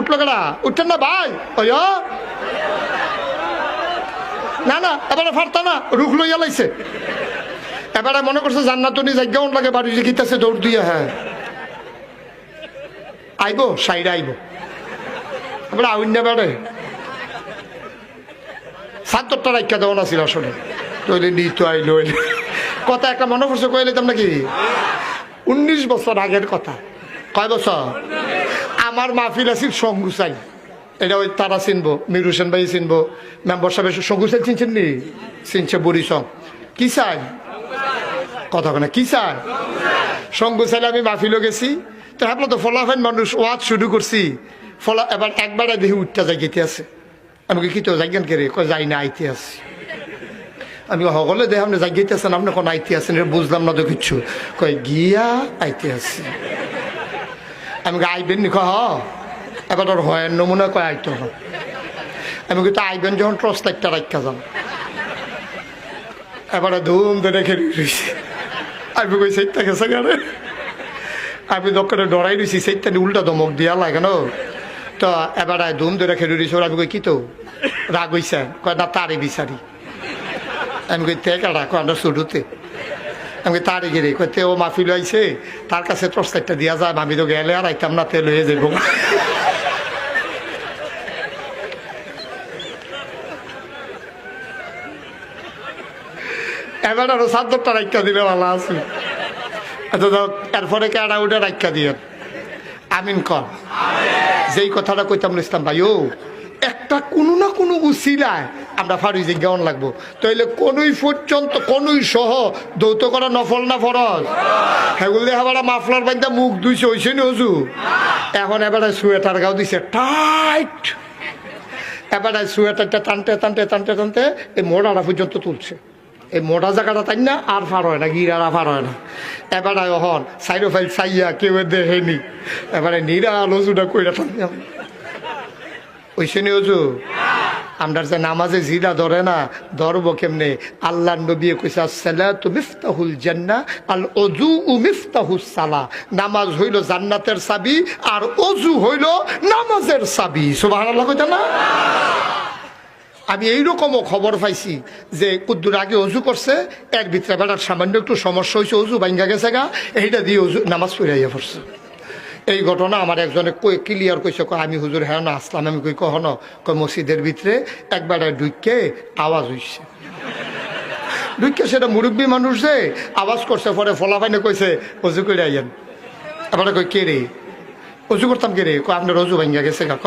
উঠল কেডা? উঠছেন না ভাই? ওই না না, এবারে ফারতা না, রুখ লইয়া লাইছে। এবারে মনে করছে জান্নাত নি জায়গাও লাগে, বাড়ি যে দৌড় দিয়ে হ্যাঁ। আইব, সাইডে আইব। এবারে আউন্য বেড়ে সাতটা রাখা দেওয়া না ছিল আসলে। তৈলে নি তো আইলো কথা একটা মনে করছে কইলে তাম নাকি? উনিশ বছর আগের কথা। কয় বছর? আমার মাহফিল আছিল সঙ্গু চাই এটা ওই তারা চিনবো মির হোসেন ভাই চিনবো মেম্বার সাহেব সঙ্গু চাই চিনছেন নি? চিনছে বুড়ি সং। কি চাই কথা কেন কি চাই সঙ্গু চাইলে আমি মাহফিলও গেছি। তো হ্যাঁ তো ফলাফেন মানুষ ওয়াজ শুরু করছি। ফলা এবার একবারে দেখি উঠতে যাই গেতে আছে। আমি কই, কি তো যাইগেন কে রে? যাই না আইতে আমি সকলে দেখে আপনি যাই আছেন আপনি কোন আইতে আছেন? বুঝলাম না তো কিচ্ছু কয় গিয়া আইতে আছি। আমি আইবেন নি হ। এবার হয় নমুনা কয় আইতে আমি কিন্তু আইবেন যখন ট্রস্ট একটা রাখা যান এবারে ধুম ধরে খেলে রয়েছে আমি কই সেইটা গেছে গানে আমি দোকানে ডরাই দিছি সেইটা উল্টা দমক দিয়া লাগে না। তো এবারে ধুম ধরে খেলে রয়েছে আমি কই, কি তো? রাগ হইছে। কয়, না তারে বিচারি। আমি কই, তে কাটা কয়, আমরা শুরুতে আমি তারে কয় তে ও মাফিল আইছে তার কাছে প্রস্তাবটা দিয়া যায় আমি তো গেলে আর আইতাম না তে লয়ে যাব এবার আরও সাতটা রাখা দিলে ভালো আছে। যাও, এরপরে কেডা উঠে রাখা দিয়ে। আমিন কর। যেই কথাটা কইতাম ইসলাম ভাই ও একটা কোনো না কোনো উসিলায় আমরা ফারি জিজ্ঞান লাগবো। তাইলে কোনই পর্যন্ত কোনই সহ দৌত করা নফল না ফরজ। সেগুলো এবারে মাফলার বাইন্দা মুখ দুইছে হইছে নি হজু? এখন এবারে সোয়েটার গাও দিছে, টাইট। এবারে সোয়েটারটা টানতে টানতে টানতে টানতে এই মোড়াটা পর্যন্ত তুলছে। এই মোটা জায়গাটা তাই না, আর ফার হয় না গিরারা ফার হয় না। এবারে হন সাইডো ফাইল সাইয়া কেউ দেখেনি এবারে নিরা লজুটা কইরা ওইসে নি অজু আমরা যে নামাজে জিরা ধরে না, ধরবো কেমনে? আল্লাহ নবী কইসা সালা তো মিফতাহুল জান্না আল অজু মিফতাহুস সালা নামাজ হইল জান্নাতের চাবি আর অজু হইল নামাজের চাবি। সুবহানাল্লাহ কইতা না? আমি এইরকমও খবর পাইছি যে কুদ্দুর আগে অজু করছে, এর ভিতরে বেড়ার সামান্য একটু সমস্যা হয়েছে অজু ভাঙ্গা গেছে গা, এইটা দিয়ে অজু নামাজ পড়াইয়া পড়ছে। এই ঘটনা আমার একজনে কই ক্লিয়ার কইছে, কয়, আমি হুজুর হ্যাঁ না, আসলাম। আমি কই কখনো কয়, মসজিদের ভিতরে একবারে ঢুকে আওয়াজ হইছে। ঢুকে সেটা মুরব্বী মানুষ যে আওয়াজ করছে, পরে ফলাফাইনে কইছে, অজু করে আইয়েন। এবারে কই, কে রে? অজু করতাম কে রে? কয়, আপনার অজু ভাঙ্গা গেছে